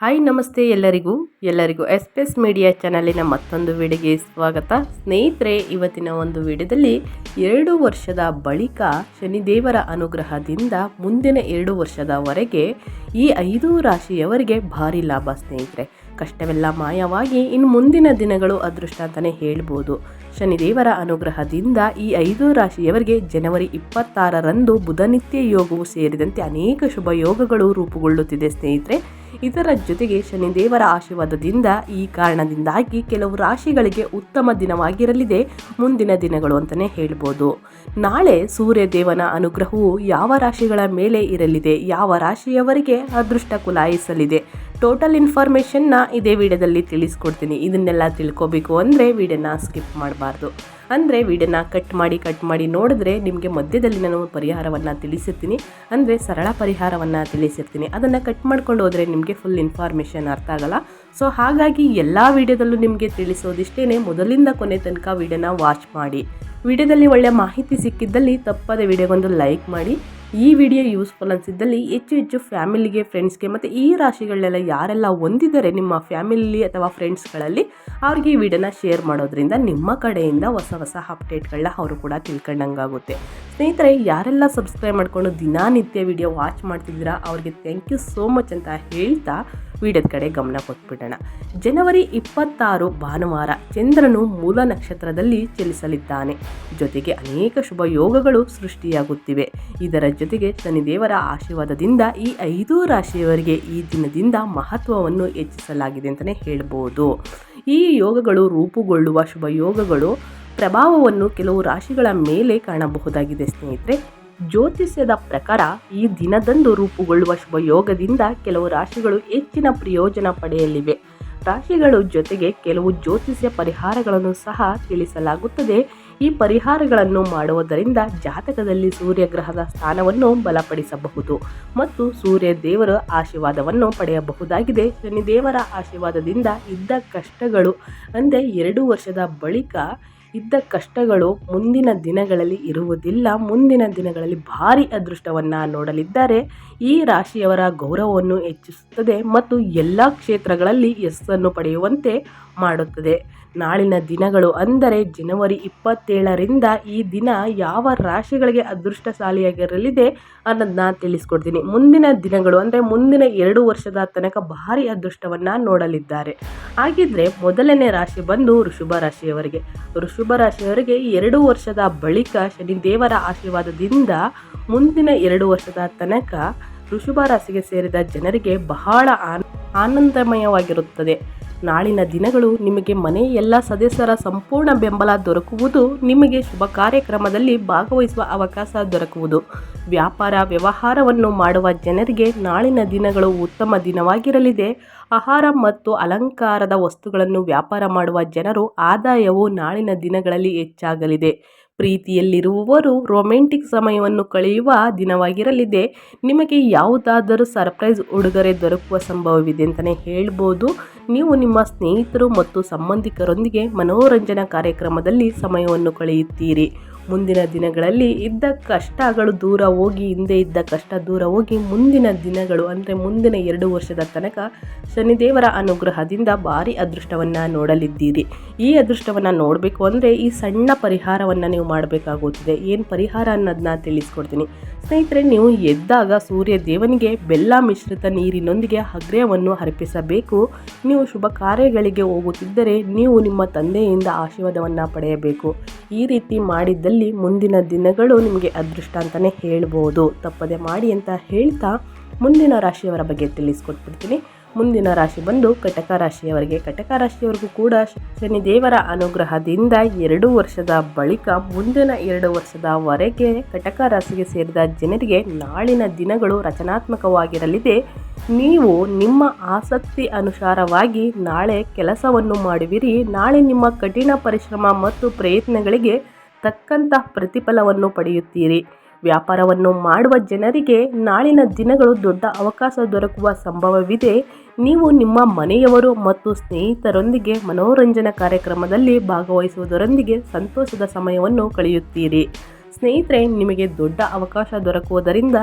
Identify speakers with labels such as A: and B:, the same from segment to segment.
A: Hi, ನಮಸ್ತೆ ಎಲ್ಲರಿಗೂ. ಎಲ್ಲರಿಗೂ ಎಸ್ ಪಿ ಎಸ್ ಮೀಡಿಯಾ ಚಾನಲಿನ ಮತ್ತೊಂದು ವಿಡಿಯೋಗೆ ಸ್ವಾಗತ. ಸ್ನೇಹಿತರೆ, ಇವತ್ತಿನ ಒಂದು ವಿಡಿಯೋದಲ್ಲಿ ಎರಡು ವರ್ಷದ ಬಳಿಕ ಶನಿದೇವರ ಅನುಗ್ರಹದಿಂದ ಮುಂದಿನ ಎರಡು ವರ್ಷದವರೆಗೆ ಈ ಐದು ರಾಶಿಯವರಿಗೆ ಭಾರಿ ಲಾಭ ಸ್ನೇಹಿತರೆ. ಕಷ್ಟವೆಲ್ಲ ಮಾಯವಾಗಿ ಇನ್ನು ಮುಂದಿನ ದಿನಗಳು ಅದೃಷ್ಟ ಅಂತಲೇ ಹೇಳ್ಬೋದು. ಶನಿದೇವರ ಅನುಗ್ರಹದಿಂದ ಈ ಐದು ರಾಶಿಯವರಿಗೆ ಜನವರಿ ಇಪ್ಪತ್ತಾರರಂದು ಬುಧನಿತ್ಯ ಯೋಗವು ಸೇರಿದಂತೆ ಅನೇಕ ಶುಭ ಯೋಗಗಳು ರೂಪುಗೊಳ್ಳುತ್ತಿದೆ ಸ್ನೇಹಿತರೆ. ಇದರ ಜೊತೆಗೆ ಶನಿದೇವರ ಆಶೀರ್ವಾದದಿಂದ ಈ ಕಾರಣದಿಂದಾಗಿ ಕೆಲವು ರಾಶಿಗಳಿಗೆ ಉತ್ತಮ ದಿನವಾಗಿರಲಿದೆ. ಮುಂದಿನ ದಿನಗಳು ಅಂತಲೇ ಹೇಳ್ಬೋದು. ನಾಳೆ ಸೂರ್ಯ ದೇವನ ಅನುಗ್ರಹವು ಯಾವ ರಾಶಿಗಳ ಮೇಲೆ ಇರಲಿದೆ, ಯಾವ ರಾಶಿಯವರಿಗೆ ಅದೃಷ್ಟ ಕುಲಾಯಿಸಲಿದೆ ಟೋಟಲ್ ಇನ್ಫಾರ್ಮೇಷನ್ನ ಇದೇ ವಿಡಿಯೋದಲ್ಲಿ ತಿಳಿಸ್ಕೊಡ್ತೀನಿ. ಇದನ್ನೆಲ್ಲ ತಿಳ್ಕೊಬೇಕು ಅಂದರೆ ವಿಡಿಯೋನ ಸ್ಕಿಪ್ ಮಾಡಬಾರ್ದು. ಅಂದರೆ ವಿಡಿಯೋನ ಕಟ್ ಮಾಡಿ ಕಟ್ ಮಾಡಿ ನೋಡಿದ್ರೆ ನಿಮಗೆ ಮಧ್ಯದಲ್ಲಿ ನಾನು ಪರಿಹಾರವನ್ನು ತಿಳಿಸಿರ್ತೀನಿ. ಅಂದರೆ ಸರಳ ಪರಿಹಾರವನ್ನು ತಿಳಿಸಿರ್ತೀನಿ. ಅದನ್ನು ಕಟ್ ಮಾಡ್ಕೊಂಡು ಹೋದರೆ ನಿಮಗೆ ಫುಲ್ ಇನ್ಫಾರ್ಮೇಷನ್ ಅರ್ಥ ಆಗಲ್ಲ. ಸೊ ಹಾಗಾಗಿ ಎಲ್ಲ ವಿಡಿಯೋದಲ್ಲೂ ನಿಮಗೆ ತಿಳಿಸೋದಿಷ್ಟೇ ಮೊದಲಿಂದ ಕೊನೆ ತನಕ ವಿಡಿಯೋನ ವಾಚ್ ಮಾಡಿ. ವಿಡಿಯೋದಲ್ಲಿ ಒಳ್ಳೆಯ ಮಾಹಿತಿ ಸಿಕ್ಕಿದ್ದಲ್ಲಿ ತಪ್ಪದೆ ವಿಡಿಯೋಗೊಂದು ಲೈಕ್ ಮಾಡಿ. ಈ ವಿಡಿಯೋ ಯೂಸ್ಫುಲ್ ಅನಿಸಿದ್ದಲ್ಲಿ ಹೆಚ್ಚು ಹೆಚ್ಚು ಫ್ಯಾಮಿಲಿಗೆ ಫ್ರೆಂಡ್ಸ್ಗೆ ಮತ್ತು ಈ ರಾಶಿಗಳನ್ನೆಲ್ಲ ಯಾರೆಲ್ಲ ಹೊಂದಿದ್ದಾರೆ ನಿಮ್ಮ ಫ್ಯಾಮಿಲಿ ಅಥವಾ ಫ್ರೆಂಡ್ಸ್ಗಳಲ್ಲಿ ಅವ್ರಿಗೆ ಈ ವಿಡಿಯೋನ ಶೇರ್ ಮಾಡೋದ್ರಿಂದ ನಿಮ್ಮ ಕಡೆಯಿಂದ ಹೊಸ ಹೊಸ ಅಪ್ಡೇಟ್ಗಳನ್ನ ಅವರು ಕೂಡ ತಿಳ್ಕೊಂಡಂಗಾಗುತ್ತೆ. ಸ್ನೇಹಿತರೆ, ಯಾರೆಲ್ಲ ಸಬ್ಸ್ಕ್ರೈಬ್ ಮಾಡಿಕೊಂಡು ದಿನನಿತ್ಯ ವಿಡಿಯೋ ವಾಚ್ ಮಾಡ್ತಿದ್ದೀರಾ, ಅವ್ರಿಗೆ ಥ್ಯಾಂಕ್ ಯು ಸೋ ಮಚ್ ಅಂತ ಹೇಳ್ತಾ ವಿಡಿಯೋದ ಕಡೆ ಗಮನ ಕೊಟ್ಬಿಡೋಣ. ಜನವರಿ ಇಪ್ಪತ್ತಾರು ಭಾನುವಾರ ಚಂದ್ರನು ಮೂಲ ನಕ್ಷತ್ರದಲ್ಲಿ ಚಲಿಸಲಿದ್ದಾನೆ. ಜೊತೆಗೆ ಅನೇಕ ಶುಭ ಯೋಗಗಳು ಸೃಷ್ಟಿಯಾಗುತ್ತಿವೆ. ಇದರ ಜೊತೆಗೆ ಶನಿದೇವರ ಆಶೀರ್ವಾದದಿಂದ ಈ ಐದು ರಾಶಿಯವರಿಗೆ ಈ ದಿನದಿಂದ ಮಹತ್ವವನ್ನು ಹೆಚ್ಚಿಸಲಾಗಿದೆ ಅಂತಲೇ ಹೇಳ್ಬೋದು. ಈ ಯೋಗಗಳು ರೂಪುಗೊಳ್ಳುವ ಶುಭ ಯೋಗಗಳು ಪ್ರಭಾವವನ್ನು ಕೆಲವು ರಾಶಿಗಳ ಮೇಲೆ ಕಾಣಬಹುದಾಗಿದೆ ಸ್ನೇಹಿತರೆ. ಜ್ಯೋತಿಷ್ಯದ ಪ್ರಕಾರ ಈ ದಿನದಂದು ರೂಪುಗೊಳ್ಳುವ ಶುಭಯೋಗದಿಂದ ಕೆಲವು ರಾಶಿಗಳು ಹೆಚ್ಚಿನ ಪ್ರಯೋಜನ ಪಡೆಯಲಿವೆ. ರಾಶಿಗಳು ಜೊತೆಗೆ ಕೆಲವು ಜ್ಯೋತಿಷ್ಯ ಪರಿಹಾರಗಳನ್ನು ಸಹ ತಿಳಿಸಲಾಗುತ್ತದೆ. ಈ ಪರಿಹಾರಗಳನ್ನು ಮಾಡುವುದರಿಂದ ಜಾತಕದಲ್ಲಿ ಸೂರ್ಯಗ್ರಹದ ಸ್ಥಾನವನ್ನು ಬಲಪಡಿಸಬಹುದು ಮತ್ತು ಸೂರ್ಯ ದೇವರ ಆಶೀರ್ವಾದವನ್ನು ಪಡೆಯಬಹುದಾಗಿದೆ. ಶನಿದೇವರ ಆಶೀರ್ವಾದದಿಂದ ಇದ್ದ ಕಷ್ಟಗಳು ಅಂದರೆ ಎರಡು ವರ್ಷದ ಬಳಿಕ ಇದ್ದ ಕಷ್ಟಗಳು ಮುಂದಿನ ದಿನಗಳಲ್ಲಿ ಇರುವುದಿಲ್ಲ. ಮುಂದಿನ ದಿನಗಳಲ್ಲಿ ಭಾರಿ ಅದೃಷ್ಟವನ್ನು ನೋಡಲಿದ್ದಾರೆ. ಈ ರಾಶಿಯವರ ಗೌರವವನ್ನು ಹೆಚ್ಚಿಸುತ್ತದೆ ಮತ್ತು ಎಲ್ಲ ಕ್ಷೇತ್ರಗಳಲ್ಲಿ ಯಶಸ್ಸನ್ನು ಪಡೆಯುವಂತೆ ಮಾಡುತ್ತದೆ. ನಾಳಿನ ದಿನಗಳು ಅಂದರೆ ಜನವರಿ ಇಪ್ಪತ್ತೇಳರಿಂದ ಈ ದಿನ ಯಾವ ರಾಶಿಗಳಿಗೆ ಅದೃಷ್ಟಶಾಲಿಯಾಗಿರಲಿದೆ ಅನ್ನೋದನ್ನ ತಿಳಿಸ್ಕೊಡ್ತೀನಿ. ಮುಂದಿನ ದಿನಗಳು ಅಂದರೆ ಮುಂದಿನ ಎರಡು ವರ್ಷದ ತನಕ ಭಾರಿ ಅದೃಷ್ಟವನ್ನು ನೋಡಲಿದ್ದಾರೆ. ಹಾಗಿದ್ರೆ ಮೊದಲನೇ ರಾಶಿ ಬಂದು ಋಷಭ ರಾಶಿಯವರಿಗೆ. ಋಷಭ ರಾಶಿಯವರಿಗೆ ಎರಡು ವರ್ಷದ ಬಳಿಕ ಶನಿದೇವರ ಆಶೀರ್ವಾದದಿಂದ ಮುಂದಿನ ಎರಡು ವರ್ಷದ ತನಕ ಋಷಭ ರಾಶಿಗೆ ಸೇರಿದ ಜನರಿಗೆ ಬಹಳ ಆನಂದಮಯವಾಗಿರುತ್ತದೆ. ನಾಳಿನ ದಿನಗಳು ನಿಮಗೆ ಮನೆ ಎಲ್ಲ ಸದಸ್ಯರ ಸಂಪೂರ್ಣ ಬೆಂಬಲ ದೊರಕುವುದು, ನಿಮಗೆ ಶುಭ ಕಾರ್ಯಕ್ರಮದಲ್ಲಿ ಭಾಗವಹಿಸುವ ಅವಕಾಶ ದೊರಕುವುದು. ವ್ಯಾಪಾರ ವ್ಯವಹಾರವನ್ನು ಮಾಡುವ ಜನರಿಗೆ ನಾಳಿನ ದಿನಗಳು ಉತ್ತಮ ದಿನವಾಗಿರಲಿದೆ. ಆಹಾರ ಮತ್ತು ಅಲಂಕಾರದ ವಸ್ತುಗಳನ್ನು ವ್ಯಾಪಾರ ಮಾಡುವ ಜನರು ಆದಾಯವು ನಾಳಿನ ದಿನಗಳಲ್ಲಿ ಹೆಚ್ಚಾಗಲಿದೆ. ಪ್ರೀತಿಯಲ್ಲಿರುವವರು ರೊಮ್ಯಾಂಟಿಕ್ ಸಮಯವನ್ನು ಕಳೆಯುವ ದಿನವಾಗಿರಲಿದೆ. ನಿಮಗೆ ಯಾವುದಾದರೂ ಸರ್ಪ್ರೈಸ್ ಉಡುಗೊರೆ ದೊರಕುವ ಸಂಭವವಿದೆ ಅಂತಲೇ ಹೇಳ್ಬೋದು. ನೀವು ನಿಮ್ಮ ಸ್ನೇಹಿತರು ಮತ್ತು ಸಂಬಂಧಿಕರೊಂದಿಗೆ ಮನೋರಂಜನಾ ಕಾರ್ಯಕ್ರಮದಲ್ಲಿ ಸಮಯವನ್ನು ಕಳೆಯುತ್ತೀರಿ. ಮುಂದಿನ ದಿನಗಳಲ್ಲಿ ಇದ್ದ ಕಷ್ಟಗಳು ದೂರ ಹೋಗಿ, ಹಿಂದೆ ಇದ್ದ ಕಷ್ಟ ದೂರ ಹೋಗಿ, ಮುಂದಿನ ದಿನಗಳು ಅಂದರೆ ಮುಂದಿನ ಎರಡು ವರ್ಷದ ತನಕ ಶನಿದೇವರ ಅನುಗ್ರಹದಿಂದ ಭಾರಿ ಅದೃಷ್ಟವನ್ನು ನೋಡಲಿದ್ದೀರಿ. ಈ ಅದೃಷ್ಟವನ್ನು ನೋಡಬೇಕು ಅಂದರೆ ಈ ಸಣ್ಣ ಪರಿಹಾರವನ್ನು ನೀವು ಮಾಡಬೇಕಾಗುತ್ತದೆ. ಏನು ಪರಿಹಾರ ಅನ್ನೋದನ್ನ ತಿಳಿಸ್ಕೊಡ್ತೀನಿ. ಸ್ನೇಹಿತರೆ, ನೀವು ಎದ್ದಾಗ ಸೂರ್ಯ ದೇವನಿಗೆ ಬೆಲ್ಲ ಮಿಶ್ರಿತ ನೀರಿನೊಂದಿಗೆ ಹಗ್ರ್ಯವನ್ನು ಅರ್ಪಿಸಬೇಕು. ನೀವು ಶುಭ ಕಾರ್ಯಗಳಿಗೆ ಹೋಗುತ್ತಿದ್ದರೆ ನೀವು ನಿಮ್ಮ ತಂದೆಯಿಂದ ಆಶೀರ್ವಾದವನ್ನು ಪಡೆಯಬೇಕು. ಈ ರೀತಿ ಮಾಡಿದ್ದಲ್ಲಿ ಮುಂದಿನ ದಿನಗಳು ನಿಮಗೆ ಅದೃಷ್ಟ ಅಂತಲೇ ಹೇಳ್ಬೋದು. ತಪ್ಪದೆ ಮಾಡಿ ಅಂತ ಹೇಳ್ತಾ ಮುಂದಿನ ರಾಶಿಯವರ ಬಗ್ಗೆ ತಿಳಿಸ್ಕೊಟ್ಬಿಡ್ತೀನಿ. ಮುಂದಿನ ರಾಶಿ ಬಂದು ಕಟಕ ರಾಶಿಯವರಿಗೆ, ಕಟಕ ರಾಶಿಯವರಿಗೂ ಕೂಡ ಶನಿದೇವರ ಅನುಗ್ರಹದಿಂದ ಎರಡು ವರ್ಷದ ಬಳಿಕ ಮುಂದಿನ ಎರಡು ವರ್ಷದವರೆಗೆ ಕಟಕ ರಾಶಿಗೆ ಸೇರಿದ ಜನರಿಗೆ ನಾಳಿನ ದಿನಗಳು ರಚನಾತ್ಮಕವಾಗಿರಲಿದೆ. ನೀವು ನಿಮ್ಮ ಆಸಕ್ತಿ ಅನುಸಾರವಾಗಿ ನಾಳೆ ಕೆಲಸವನ್ನು ಮಾಡುವಿರಿ. ನಾಳೆ ನಿಮ್ಮ ಕಠಿಣ ಪರಿಶ್ರಮ ಮತ್ತು ಪ್ರಯತ್ನಗಳಿಗೆ ತಕ್ಕಂತಹ ಪ್ರತಿಫಲವನ್ನು ಪಡೆಯುತ್ತೀರಿ. ವ್ಯಾಪಾರವನ್ನು ಮಾಡುವ ಜನರಿಗೆ ನಾಳಿನ ದಿನಗಳು ದೊಡ್ಡ ಅವಕಾಶ ದೊರಕುವ ಸಂಭವವಿದೆ. ನೀವು ನಿಮ್ಮ ಮನೆಯವರು ಮತ್ತು ಸ್ನೇಹಿತರೊಂದಿಗೆ ಮನೋರಂಜನಾ ಕಾರ್ಯಕ್ರಮದಲ್ಲಿ ಭಾಗವಹಿಸುವುದರೊಂದಿಗೆ ಸಂತೋಷದ ಸಮಯವನ್ನು ಕಳೆಯುತ್ತೀರಿ. ಸ್ನೇಹಿತರೆ, ನಿಮಗೆ ದೊಡ್ಡ ಅವಕಾಶ ದೊರಕುವುದರಿಂದ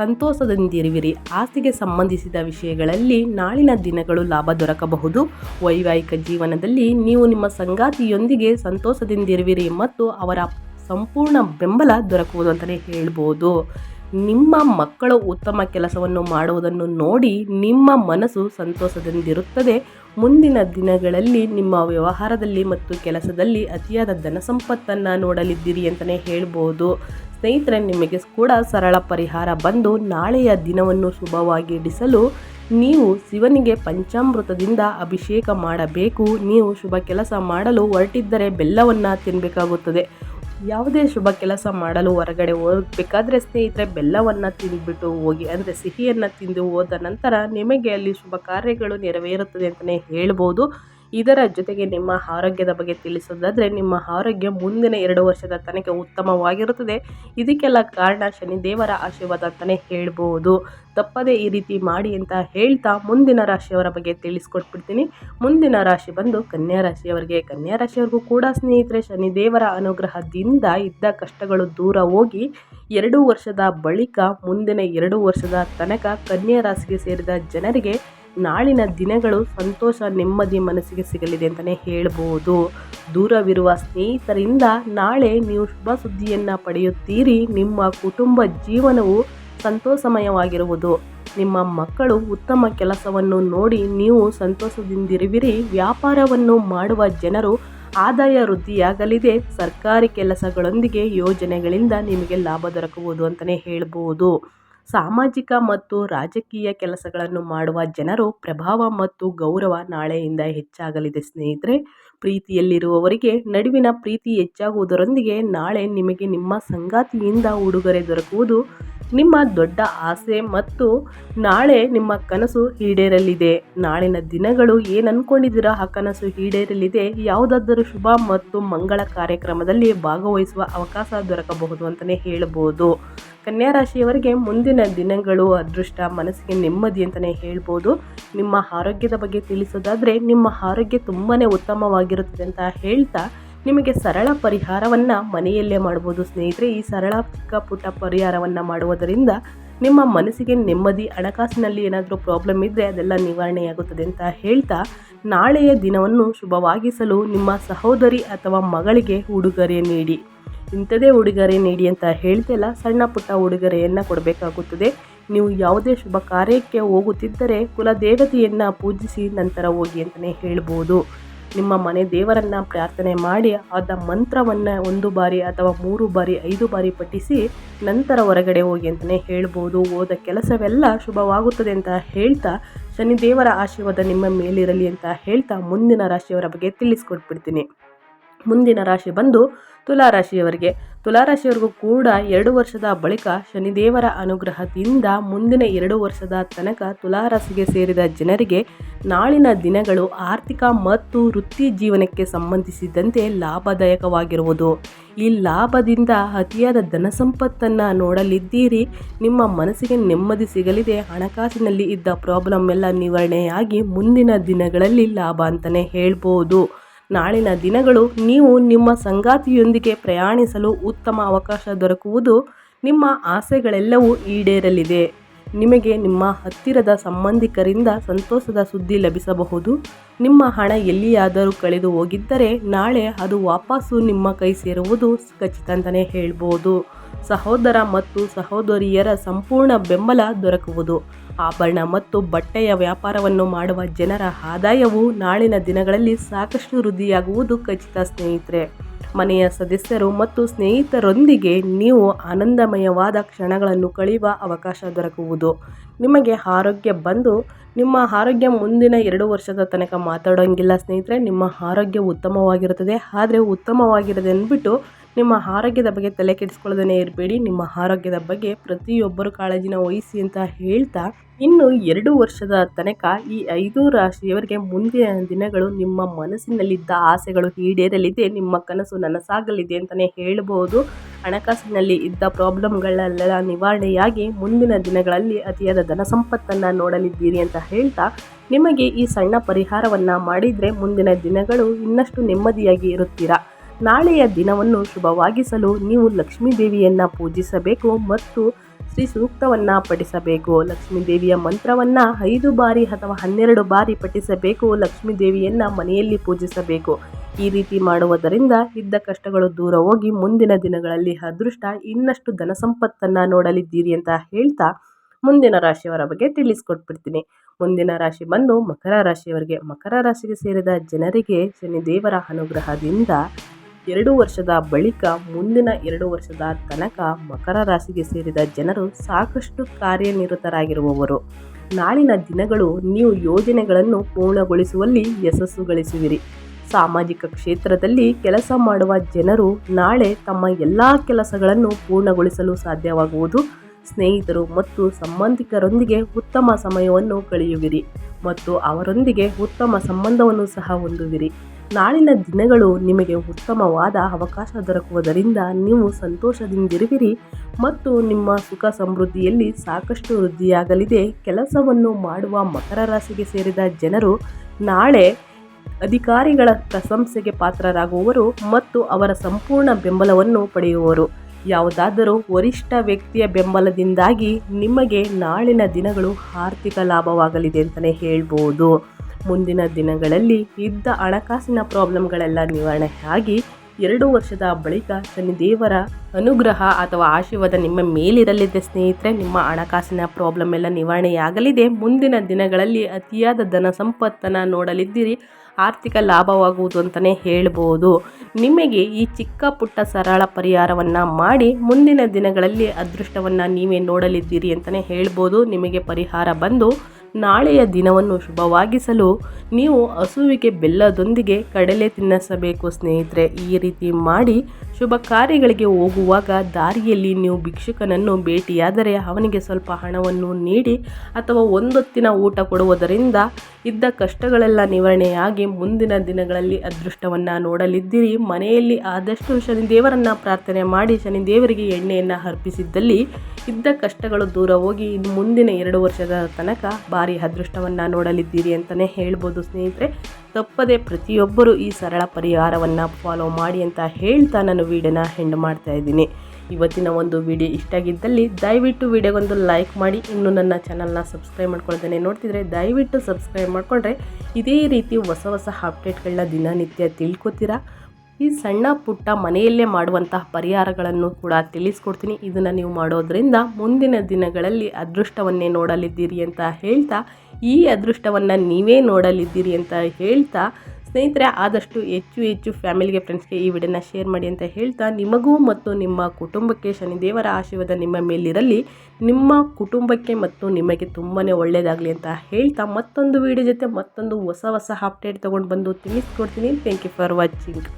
A: ಸಂತೋಷದಿಂದಿರುವಿರಿ. ಆಸ್ತಿಗೆ ಸಂಬಂಧಿಸಿದ ವಿಷಯಗಳಲ್ಲಿ ನಾಳಿನ ದಿನಗಳು ಲಾಭ ದೊರಕಬಹುದು. ವೈವಾಹಿಕ ಜೀವನದಲ್ಲಿ ನೀವು ನಿಮ್ಮ ಸಂಗಾತಿಯೊಂದಿಗೆ ಸಂತೋಷದಿಂದಿರುವಿರಿ ಮತ್ತು ಅವರ ಸಂಪೂರ್ಣ ಬೆಂಬಲ ದೊರಕುವುದು ಅಂತಲೇ ಹೇಳ್ಬೋದು. ನಿಮ್ಮ ಮಕ್ಕಳು ಉತ್ತಮ ಕೆಲಸವನ್ನು ಮಾಡುವುದನ್ನು ನೋಡಿ ನಿಮ್ಮ ಮನಸ್ಸು ಸಂತೋಷದಿಂದಿರುತ್ತದೆ. ಮುಂದಿನ ದಿನಗಳಲ್ಲಿ ನಿಮ್ಮ ವ್ಯವಹಾರದಲ್ಲಿ ಮತ್ತು ಕೆಲಸದಲ್ಲಿ ಅತಿಯಾದ ಧನ ಸಂಪತ್ತನ್ನು ನೋಡಲಿದ್ದೀರಿ ಅಂತಲೇ ಹೇಳ್ಬೋದು. ಸ್ನೇಹಿತರೆ, ನಿಮಗೆ ಕೂಡ ಸರಳ ಪರಿಹಾರ ಬಂದು ನಾಳೆಯ ದಿನವನ್ನು ಶುಭವಾಗಿಡಿಸಲು ನೀವು ಶಿವನಿಗೆ ಪಂಚಾಮೃತದಿಂದ ಅಭಿಷೇಕ ಮಾಡಬೇಕು. ನೀವು ಶುಭ ಕೆಲಸ ಮಾಡಲು ಹೊರಟಿದ್ದರೆ ಬೆಲ್ಲವನ್ನು ತಿನ್ನಬೇಕಾಗುತ್ತದೆ ಯಾವುದೇ ಶುಭ ಕೆಲಸ ಮಾಡಲು ಹೊರಗಡೆ ಹೋಗಬೇಕಾದ್ರೆ ಸ್ನೇಹಿತರೆ, ಬೆಲ್ಲವನ್ನು ತಿಂದುಬಿಟ್ಟು ಹೋಗಿ, ಅಂದರೆ ಸಿಹಿಯನ್ನು ತಿಂದು ಹೋದ ನಂತರ ನಿಮಗೆ ಅಲ್ಲಿ ಶುಭ ಕಾರ್ಯಗಳು ನೆರವೇರುತ್ತದೆ ಅಂತಲೇ ಹೇಳ್ಬೋದು. ಇದರ ಜೊತೆಗೆ ನಿಮ್ಮ ಆರೋಗ್ಯದ ಬಗ್ಗೆ ತಿಳಿಸೋದಾದರೆ ನಿಮ್ಮ ಆರೋಗ್ಯ ಮುಂದಿನ ಎರಡು ವರ್ಷದ ತನಕ ಉತ್ತಮವಾಗಿರುತ್ತದೆ. ಇದಕ್ಕೆಲ್ಲ ಕಾರಣ ಶನಿ ದೇವರ ಆಶೀರ್ವಾದ ಅಂತಲೇ ಹೇಳ್ಬೋದು. ತಪ್ಪದೇ ಈ ರೀತಿ ಮಾಡಿ ಅಂತ ಹೇಳ್ತಾ ಮುಂದಿನ ರಾಶಿಯವರ ಬಗ್ಗೆ ತಿಳಿಸ್ಕೊಟ್ಬಿಡ್ತೀನಿ. ಮುಂದಿನ ರಾಶಿ ಬಂದು ಕನ್ಯಾ ರಾಶಿಯವರಿಗೆ, ಕನ್ಯಾ ರಾಶಿಯವರಿಗೂ ಕೂಡ ಸ್ನೇಹಿತರೆ, ಶನಿ ದೇವರ ಅನುಗ್ರಹದಿಂದ ಇದ್ದ ಕಷ್ಟಗಳು ದೂರ ಹೋಗಿ ಎರಡು ವರ್ಷದ ಬಳಿಕ ಮುಂದಿನ ಎರಡು ವರ್ಷದ ತನಕ ಕನ್ಯಾ ರಾಶಿಗೆ ಸೇರಿದ ಜನರಿಗೆ ನಾಳಿನ ದಿನಗಳು ಸಂತೋಷ, ನೆಮ್ಮದಿ ಮನಸ್ಸಿಗೆ ಸಿಗಲಿದೆ ಅಂತಲೇ ಹೇಳ್ಬೋದು. ದೂರವಿರುವ ಸ್ನೇಹಿತರಿಂದ ನಾಳೆ ನೀವು ಶುಭ ಸುದ್ದಿಯನ್ನು ಪಡೆಯುತ್ತೀರಿ. ನಿಮ್ಮ ಕುಟುಂಬ ಜೀವನವು ಸಂತೋಷಮಯವಾಗಿರುವುದು. ನಿಮ್ಮ ಮಕ್ಕಳು ಉತ್ತಮ ಕೆಲಸವನ್ನು ನೋಡಿ ನೀವು ಸಂತೋಷದಿಂದಿರುವಿರಿ. ವ್ಯಾಪಾರವನ್ನು ಮಾಡುವ ಜನರು ಆದಾಯ ವೃದ್ಧಿಯಾಗಲಿದೆ. ಸರ್ಕಾರಿ ಕೆಲಸಗಳೊಂದಿಗೆ ಯೋಜನೆಗಳಿಂದ ನಿಮಗೆ ಲಾಭ ದೊರಕುವುದು ಅಂತಲೇ ಹೇಳ್ಬೋದು. ಸಾಮಾಜಿಕ ಮತ್ತು ರಾಜಕೀಯ ಕೆಲಸಗಳನ್ನು ಮಾಡುವ ಜನರು ಪ್ರಭಾವ ಮತ್ತು ಗೌರವ ನಾಳೆಯಿಂದ ಹೆಚ್ಚಾಗಲಿದೆ ಸ್ನೇಹಿತರೆ. ಪ್ರೀತಿಯಲ್ಲಿರುವವರಿಗೆ ನಡುವಿನ ಪ್ರೀತಿ ಹೆಚ್ಚಾಗುವುದರೊಂದಿಗೆ ನಾಳೆ ನಿಮಗೆ ನಿಮ್ಮ ಸಂಗಾತಿಯಿಂದ ಉಡುಗೊರೆ ದೊರಕುವುದು ನಿಮ್ಮ ದೊಡ್ಡ ಆಸೆ ಮತ್ತು ನಾಳೆ ನಿಮ್ಮ ಕನಸು ಈಡೇರಲಿದೆ. ನಾಳಿನ ದಿನಗಳು ಏನು ಅಂದ್ಕೊಂಡಿದ್ದೀರಾ ಆ ಕನಸು ಈಡೇರಲಿದೆ. ಯಾವುದಾದರೂ ಶುಭ ಮತ್ತು ಮಂಗಳ ಕಾರ್ಯಕ್ರಮದಲ್ಲಿ ಭಾಗವಹಿಸುವ ಅವಕಾಶ ದೊರಕಬಹುದು ಅಂತಲೇ ಹೇಳ್ಬೋದು. ಕನ್ಯಾ ರಾಶಿಯವರಿಗೆ ಮುಂದಿನ ದಿನಗಳು ಅದೃಷ್ಟ, ಮನಸ್ಸಿಗೆ ನೆಮ್ಮದಿ ಅಂತಲೇ ಹೇಳ್ಬೋದು. ನಿಮ್ಮ ಆರೋಗ್ಯದ ಬಗ್ಗೆ ತಿಳಿಸೋದಾದರೆ ನಿಮ್ಮ ಆರೋಗ್ಯ ತುಂಬಾ ಉತ್ತಮವಾಗಿರುತ್ತದೆ ಅಂತ ಹೇಳ್ತಾ ನಿಮಗೆ ಸರಳ ಪರಿಹಾರವನ್ನು ಮನೆಯಲ್ಲೇ ಮಾಡ್ಬೋದು ಸ್ನೇಹಿತರೆ. ಈ ಸರಳ ಚಿಕ್ಕ ಪುಟ್ಟ ಪರಿಹಾರವನ್ನು ಮಾಡುವುದರಿಂದ ನಿಮ್ಮ ಮನಸ್ಸಿಗೆ ನೆಮ್ಮದಿ, ಹಣಕಾಸಿನಲ್ಲಿ ಏನಾದರೂ ಪ್ರಾಬ್ಲಮ್ ಇದ್ದರೆ ಅದೆಲ್ಲ ನಿವಾರಣೆಯಾಗುತ್ತದೆ ಅಂತ ಹೇಳ್ತಾ ನಾಳೆಯ ದಿನವನ್ನು ಶುಭವಾಗಿಸಲು ನಿಮ್ಮ ಸಹೋದರಿ ಅಥವಾ ಮಗಳಿಗೆ ಉಡುಗೊರೆ ನೀಡಿ. ಇಂಥದೇ ಉಡುಗೊರೆ ನೀಡಿ ಅಂತ ಹೇಳ್ತಿಲ್ಲ, ಸಣ್ಣ ಪುಟ್ಟ ಉಡುಗೊರೆಯನ್ನು ಕೊಡಬೇಕಾಗುತ್ತದೆ. ನೀವು ಯಾವುದೇ ಶುಭ ಕಾರ್ಯಕ್ಕೆ ಹೋಗುತ್ತಿದ್ದರೆ ಕುಲದೇವತೆಯನ್ನು ಪೂಜಿಸಿ ನಂತರ ಹೋಗಿ ಅಂತಲೇ ಹೇಳ್ಬೋದು. ನಿಮ್ಮ ಮನೆ ದೇವರನ್ನು ಪ್ರಾರ್ಥನೆ ಮಾಡಿ ಆದ ಮಂತ್ರವನ್ನು ಒಂದು ಬಾರಿ ಅಥವಾ ಮೂರು ಬಾರಿ, ಐದು ಬಾರಿ ಪಠಿಸಿ ನಂತರ ಹೊರಗಡೆ ಹೋಗಿ ಅಂತಲೇ ಹೇಳ್ಬೋದು. ಹೋದ ಕೆಲಸವೆಲ್ಲ ಶುಭವಾಗುತ್ತದೆ ಅಂತ ಹೇಳ್ತಾ ಶನಿದೇವರ ಆಶೀರ್ವಾದ ನಿಮ್ಮ ಮೇಲಿರಲಿ ಅಂತ ಹೇಳ್ತಾ ಮುಂದಿನ ರಾಶಿಯವರ ಬಗ್ಗೆ ತಿಳಿಸ್ಕೊಟ್ಬಿಡ್ತೀನಿ. ಮುಂದಿನ ರಾಶಿ ಬಂದು ತುಲಾರಾಶಿಯವರಿಗೆ. ತುಲಾರಾಶಿಯವರಿಗೂ ಕೂಡ ಎರಡು ವರ್ಷದ ಬಳಿಕ ಶನಿದೇವರ ಅನುಗ್ರಹದಿಂದ ಮುಂದಿನ ಎರಡು ವರ್ಷದ ತನಕ ತುಲಾರಾಶಿಗೆ ಸೇರಿದ ಜನರಿಗೆ ನಾಳಿನ ದಿನಗಳು ಆರ್ಥಿಕ ಮತ್ತು ವೃತ್ತಿ ಜೀವನಕ್ಕೆ ಸಂಬಂಧಿಸಿದಂತೆ ಲಾಭದಾಯಕವಾಗಿರುವುದು. ಈ ಲಾಭದಿಂದ ಅತಿಯಾದ ಧನ ಸಂಪತ್ತನ್ನು ನೋಡಲಿದ್ದೀರಿ. ನಿಮ್ಮ ಮನಸ್ಸಿಗೆ ನೆಮ್ಮದಿ ಸಿಗಲಿದೆ. ಹಣಕಾಸಿನಲ್ಲಿ ಇದ್ದ ಪ್ರಾಬ್ಲಮ್ ಎಲ್ಲ ನಿವಾರಣೆಯಾಗಿ ಮುಂದಿನ ದಿನಗಳಲ್ಲಿ ಲಾಭ ಅಂತಲೇ ಹೇಳ್ಬೋದು. ನಾಳಿನ ದಿನಗಳು ನೀವು ನಿಮ್ಮ ಸಂಗಾತಿಯೊಂದಿಗೆ ಪ್ರಯಾಣಿಸಲು ಉತ್ತಮ ಅವಕಾಶ ದೊರಕುವುದು ನಿಮ್ಮ ಆಸೆಗಳೆಲ್ಲವೂ ಈಡೇರಲಿದೆ. ನಿಮಗೆ ನಿಮ್ಮ ಹತ್ತಿರದ ಸಂಬಂಧಿಕರಿಂದ ಸಂತೋಷದ ಸುದ್ದಿ ಲಭಿಸಬಹುದು. ನಿಮ್ಮ ಹಣ ಎಲ್ಲಿಯಾದರೂ ಕಳೆದು ಹೋಗಿದ್ದರೆ ನಾಳೆ ಅದು ವಾಪಸ್ಸು ನಿಮ್ಮ ಕೈ ಸೇರುವುದು ಖಚಿತ ಅಂತಲೇ ಹೇಳ್ಬೋದು. ಸಹೋದರ ಮತ್ತು ಸಹೋದರಿಯರ ಸಂಪೂರ್ಣ ಬೆಂಬಲ ದೊರಕುವುದು. ಆಭರಣ ಮತ್ತು ಬಟ್ಟೆಯ ವ್ಯಾಪಾರವನ್ನು ಮಾಡುವ ಜನರ ಆದಾಯವು ನಾಳಿನ ದಿನಗಳಲ್ಲಿ ಸಾಕಷ್ಟು ವೃದ್ಧಿಯಾಗುವುದು ಖಚಿತ ಸ್ನೇಹಿತರೆ. ಮನೆಯ ಸದಸ್ಯರು ಮತ್ತು ಸ್ನೇಹಿತರೊಂದಿಗೆ ನೀವು ಆನಂದಮಯವಾದ ಕ್ಷಣಗಳನ್ನು ಕಳೆಯುವ ಅವಕಾಶ ದೊರಕುವುದು. ನಿಮಗೆ ಆರೋಗ್ಯ ಬಂದು ನಿಮ್ಮ ಆರೋಗ್ಯ ಮುಂದಿನ ಎರಡು ವರ್ಷದ ತನಕ ಮಾತಾಡೋಂಗಿಲ್ಲ ಸ್ನೇಹಿತರೆ. ನಿಮ್ಮ ಆರೋಗ್ಯ ಉತ್ತಮವಾಗಿರುತ್ತದೆ. ಆದರೆ ಉತ್ತಮವಾಗಿರದೆ ಅಂದ್ಬಿಟ್ಟು ನಿಮ್ಮ ಆರೋಗ್ಯದ ಬಗ್ಗೆ ತಲೆ ಕೆಡಿಸ್ಕೊಳ್ಳೋದೇ ಇರಬೇಡಿ. ನಿಮ್ಮ ಆರೋಗ್ಯದ ಬಗ್ಗೆ ಪ್ರತಿಯೊಬ್ಬರು ಕಾಳಜಿನ ವಹಿಸಿ ಅಂತ ಹೇಳ್ತಾ, ಇನ್ನು ಎರಡು ವರ್ಷದ ತನಕ ಈ ಐದು ರಾಶಿಯವರಿಗೆ ಮುಂದಿನ ದಿನಗಳು ನಿಮ್ಮ ಮನಸ್ಸಿನಲ್ಲಿದ್ದ ಆಸೆಗಳು ಈಡೇರಲಿದೆ, ನಿಮ್ಮ ಕನಸು ನನಸಾಗಲಿದೆ ಅಂತಲೇ ಹೇಳ್ಬೋದು. ಹಣಕಾಸಿನಲ್ಲಿ ಇದ್ದ ಪ್ರಾಬ್ಲಮ್ಗಳೆಲ್ಲ ನಿವಾರಣೆಯಾಗಿ ಮುಂದಿನ ದಿನಗಳಲ್ಲಿ ಅತಿಯಾದ ಧನ ಸಂಪತ್ತನ್ನು ನೋಡಲಿದ್ದೀರಿ ಅಂತ ಹೇಳ್ತಾ, ನಿಮಗೆ ಈ ಸಣ್ಣ ಪರಿಹಾರವನ್ನು ಮಾಡಿದರೆ ಮುಂದಿನ ದಿನಗಳು ಇನ್ನಷ್ಟು ನೆಮ್ಮದಿಯಾಗಿ ಇರುತ್ತೀರಾ? ನಾಳೆಯ ದಿನವನ್ನು ಶುಭವಾಗಿಸಲು ನೀವು ಲಕ್ಷ್ಮೀ ದೇವಿಯನ್ನು ಪೂಜಿಸಬೇಕು ಮತ್ತು ಶ್ರೀ ಸೂಕ್ತವನ್ನ ಪಠಿಸಬೇಕು. ಲಕ್ಷ್ಮೀ ದೇವಿಯ ಮಂತ್ರವನ್ನ ಐದು ಬಾರಿ ಅಥವಾ ಹನ್ನೆರಡು ಬಾರಿ ಪಠಿಸಬೇಕು. ಲಕ್ಷ್ಮೀ ದೇವಿಯನ್ನ ಮನೆಯಲ್ಲಿ ಪೂಜಿಸಬೇಕು. ಈ ರೀತಿ ಮಾಡುವುದರಿಂದ ಇದ್ದ ಕಷ್ಟಗಳು ದೂರ ಹೋಗಿ ಮುಂದಿನ ದಿನಗಳಲ್ಲಿ ಅದೃಷ್ಟ ಇನ್ನಷ್ಟು ಧನ ಸಂಪತ್ತನ್ನ ನೋಡಲಿದ್ದೀರಿ ಅಂತ ಹೇಳ್ತಾ ಮುಂದಿನ ರಾಶಿಯವರ ಬಗ್ಗೆ ತಿಳಿಸ್ಕೊಟ್ಬಿಡ್ತೀನಿ. ಮುಂದಿನ ರಾಶಿ ಬಂದು ಮಕರ ರಾಶಿಯವರಿಗೆ ಮಕರ ರಾಶಿಗೆ ಸೇರಿದ ಜನರಿಗೆ ಶನಿದೇವರ ಅನುಗ್ರಹದಿಂದ ಎರಡು ವರ್ಷದ ಬಳಿಕ ಮುಂದಿನ ಎರಡು ವರ್ಷದ ತನಕ ಮಕರ ರಾಶಿಗೆ ಸೇರಿದ ಜನರು ಸಾಕಷ್ಟು ಕಾರ್ಯನಿರತರಾಗಿರುವವರು. ನಾಳಿನ ದಿನಗಳು ನೀವು ಯೋಜನೆಗಳನ್ನು ಪೂರ್ಣಗೊಳಿಸುವಲ್ಲಿ ಯಶಸ್ಸು ಗಳಿಸುವಿರಿ. ಸಾಮಾಜಿಕ ಕ್ಷೇತ್ರದಲ್ಲಿ ಕೆಲಸ ಮಾಡುವ ಜನರು ನಾಳೆ ತಮ್ಮ ಎಲ್ಲ ಕೆಲಸಗಳನ್ನು ಪೂರ್ಣಗೊಳಿಸಲು ಸಾಧ್ಯವಾಗುವುದು. ಸ್ನೇಹಿತರು ಮತ್ತು ಸಂಬಂಧಿಕರೊಂದಿಗೆ ಉತ್ತಮ ಸಮಯವನ್ನು ಕಳೆಯುವಿರಿ ಮತ್ತು ಅವರೊಂದಿಗೆ ಉತ್ತಮ ಸಂಬಂಧವನ್ನು ಸಹ ಹೊಂದುವಿರಿ. ನಾಳಿನ ದಿನಗಳು ನಿಮಗೆ ಉತ್ತಮವಾದ ಅವಕಾಶ ದೊರಕುವುದರಿಂದ ನೀವು ಸಂತೋಷದಿಂದಿರುವಿರಿ ಮತ್ತು ನಿಮ್ಮ ಸುಖ ಸಮೃದ್ಧಿಯಲ್ಲಿ ಸಾಕಷ್ಟು ವೃದ್ಧಿಯಾಗಲಿದೆ. ಕೆಲಸವನ್ನು ಮಾಡುವ ಮಕರ ರಾಶಿಗೆ ಸೇರಿದ ಜನರು ನಾಳೆ ಅಧಿಕಾರಿಗಳ ಪ್ರಶಂಸೆಗೆ ಪಾತ್ರರಾಗುವವರು ಮತ್ತು ಅವರ ಸಂಪೂರ್ಣ ಬೆಂಬಲವನ್ನು ಪಡೆಯುವರು. ಯಾವುದಾದರೂ ವರಿಷ್ಠ ವ್ಯಕ್ತಿಯ ಬೆಂಬಲದಿಂದಾಗಿ ನಿಮಗೆ ನಾಳಿನ ದಿನಗಳು ಆರ್ಥಿಕ ಲಾಭವಾಗಲಿದೆ ಅಂತಲೇ ಹೇಳ್ಬೋದು. ಮುಂದಿನ ದಿನಗಳಲ್ಲಿ ಇದ್ದ ಹಣಕಾಸಿನ ಪ್ರಾಬ್ಲಮ್ಗಳೆಲ್ಲ ನಿವಾರಣೆ ಆಗಿ ಎರಡು ವರ್ಷದ ಬಳಿಕ ಶನಿದೇವರ ಅನುಗ್ರಹ ಅಥವಾ ಆಶೀರ್ವಾದ ನಿಮ್ಮ ಮೇಲಿರಲಿದೆ ಸ್ನೇಹಿತರೆ, ನಿಮ್ಮ ಹಣಕಾಸಿನ ಪ್ರಾಬ್ಲಮ್ ಎಲ್ಲ ನಿವಾರಣೆಯಾಗಲಿದೆ. ಮುಂದಿನ ದಿನಗಳಲ್ಲಿ ಅತಿಯಾದ ಧನ ಸಂಪತ್ತನ್ನು ನೋಡಲಿದ್ದೀರಿ. ಆರ್ಥಿಕ ಲಾಭವಾಗುವುದು ಅಂತಲೇ ಹೇಳ್ಬೋದು. ನಿಮಗೆ ಈ ಚಿಕ್ಕ ಪುಟ್ಟ ಸರಳ ಪರಿಹಾರವನ್ನು ಮಾಡಿ ಮುಂದಿನ ದಿನಗಳಲ್ಲಿ ಅದೃಷ್ಟವನ್ನು ನೀವೇ ನೋಡಲಿದ್ದೀರಿ ಅಂತಲೇ ಹೇಳ್ಬೋದು. ನಿಮಗೆ ಪರಿಹಾರ ಬಂದು ನಾಳೆಯ ದಿನವನ್ನು ಶುಭವಾಗಿಸಲು ನೀವು ಹಸುವಿಗೆ ಬೆಲ್ಲದೊಂದಿಗೆ ಕಡಲೆ ತಿನ್ನಿಸಬೇಕು ಸ್ನೇಹಿತರೆ. ಈ ರೀತಿ ಮಾಡಿ ಶುಭ ಕಾರ್ಯಗಳಿಗೆ ಹೋಗುವಾಗ ದಾರಿಯಲ್ಲಿ ನೀವು ಭಿಕ್ಷುಕನನ್ನು ಭೇಟಿಯಾದರೆ ಅವನಿಗೆ ಸ್ವಲ್ಪ ಹಣವನ್ನು ನೀಡಿ ಅಥವಾ ಒಂದೊತ್ತಿನ ಊಟ ಕೊಡುವುದರಿಂದ ಇದ್ದ ಕಷ್ಟಗಳೆಲ್ಲ ನಿವಾರಣೆಯಾಗಿ ಮುಂದಿನ ದಿನಗಳಲ್ಲಿ ಅದೃಷ್ಟವನ್ನು ನೋಡಲಿದ್ದೀರಿ. ಮನೆಯಲ್ಲಿ ಆದಷ್ಟು ಶನಿದೇವರನ್ನು ಪ್ರಾರ್ಥನೆ ಮಾಡಿ ಶನಿದೇವರಿಗೆ ಎಣ್ಣೆಯನ್ನು ಅರ್ಪಿಸಿದ್ದಲ್ಲಿ ಇದ್ದ ಕಷ್ಟಗಳು ದೂರ ಹೋಗಿ ಇನ್ನು ಮುಂದಿನ ಎರಡು ವರ್ಷದ ತನಕ ಭಾರಿ ಅದೃಷ್ಟವನ್ನು ನೋಡಲಿದ್ದೀರಿ ಅಂತಲೇ ಹೇಳ್ಬೋದು ಸ್ನೇಹಿತರೆ. ತಪ್ಪದೆ ಪ್ರತಿಯೊಬ್ಬರು ಈ ಸರಳ ಪರಿಹಾರವನ್ನು ಫಾಲೋ ಮಾಡಿ ಅಂತ ಹೇಳ್ತಾ ನಾನು ವೀಡಿಯೋನ ಹೆಂಡ್ ಮಾಡ್ತಾ ಇದ್ದೀನಿ. ಇವತ್ತಿನ ಒಂದು ವಿಡಿಯೋ ಇಷ್ಟ ಆಗಿದ್ದಲ್ಲಿ ದಯವಿಟ್ಟು ವಿಡಿಯೋಗೊಂದು ಲೈಕ್ ಮಾಡಿ. ಇನ್ನು ನನ್ನ ಚಾನಲ್ನ ಸಬ್ಸ್ಕ್ರೈಬ್ ಮಾಡ್ಕೊಳ್ತಾನೆ ನೋಡ್ತಿದ್ರೆ ದಯವಿಟ್ಟು ಸಬ್ಸ್ಕ್ರೈಬ್ ಮಾಡಿಕೊಂಡ್ರೆ ಇದೇ ರೀತಿ ಹೊಸ ಹೊಸ ಅಪ್ಡೇಟ್ಗಳನ್ನ ದಿನನಿತ್ಯ ತಿಳ್ಕೊತೀರಾ? ಈ ಸಣ್ಣ ಪುಟ್ಟ ಮನೆಯಲ್ಲೇ ಮಾಡುವಂತಹ ಪರಿಹಾರಗಳನ್ನು ಕೂಡ ತಿಳಿಸ್ಕೊಡ್ತೀನಿ. ಇದನ್ನು ನೀವು ಮಾಡೋದ್ರಿಂದ ಮುಂದಿನ ದಿನಗಳಲ್ಲಿ ಅದೃಷ್ಟವನ್ನೇ ನೋಡಲಿದ್ದೀರಿ ಅಂತ ಹೇಳ್ತಾ, ಈ ಅದೃಷ್ಟವನ್ನು ನೀವೇ ನೋಡಲಿದ್ದೀರಿ ಅಂತ ಹೇಳ್ತಾ, ಸ್ನೇಹಿತರೆ, ಆದಷ್ಟು ಹೆಚ್ಚು ಹೆಚ್ಚು ಫ್ಯಾಮಿಲಿಗೆ, ಫ್ರೆಂಡ್ಸ್ಗೆ ಈ ವಿಡಿಯೋನ ಶೇರ್ ಮಾಡಿ ಅಂತ ಹೇಳ್ತಾ, ನಿಮಗೂ ಮತ್ತು ನಿಮ್ಮ ಕುಟುಂಬಕ್ಕೆ ಶನಿದೇವರ ಆಶೀರ್ವಾದ ನಿಮ್ಮ ಮೇಲಿರಲಿ, ನಿಮ್ಮ ಕುಟುಂಬಕ್ಕೆ ಮತ್ತು ನಿಮಗೆ ತುಂಬಾ ಒಳ್ಳೆಯದಾಗಲಿ ಅಂತ ಹೇಳ್ತಾ, ಮತ್ತೊಂದು ವಿಡಿಯೋ ಜೊತೆ ಮತ್ತೊಂದು ಹೊಸ ಹೊಸ ಅಪ್ಡೇಟ್ ತೊಗೊಂಡು ಬಂದು ತಿಳಿಸ್ಕೊಡ್ತೀನಿ. Thank you for watching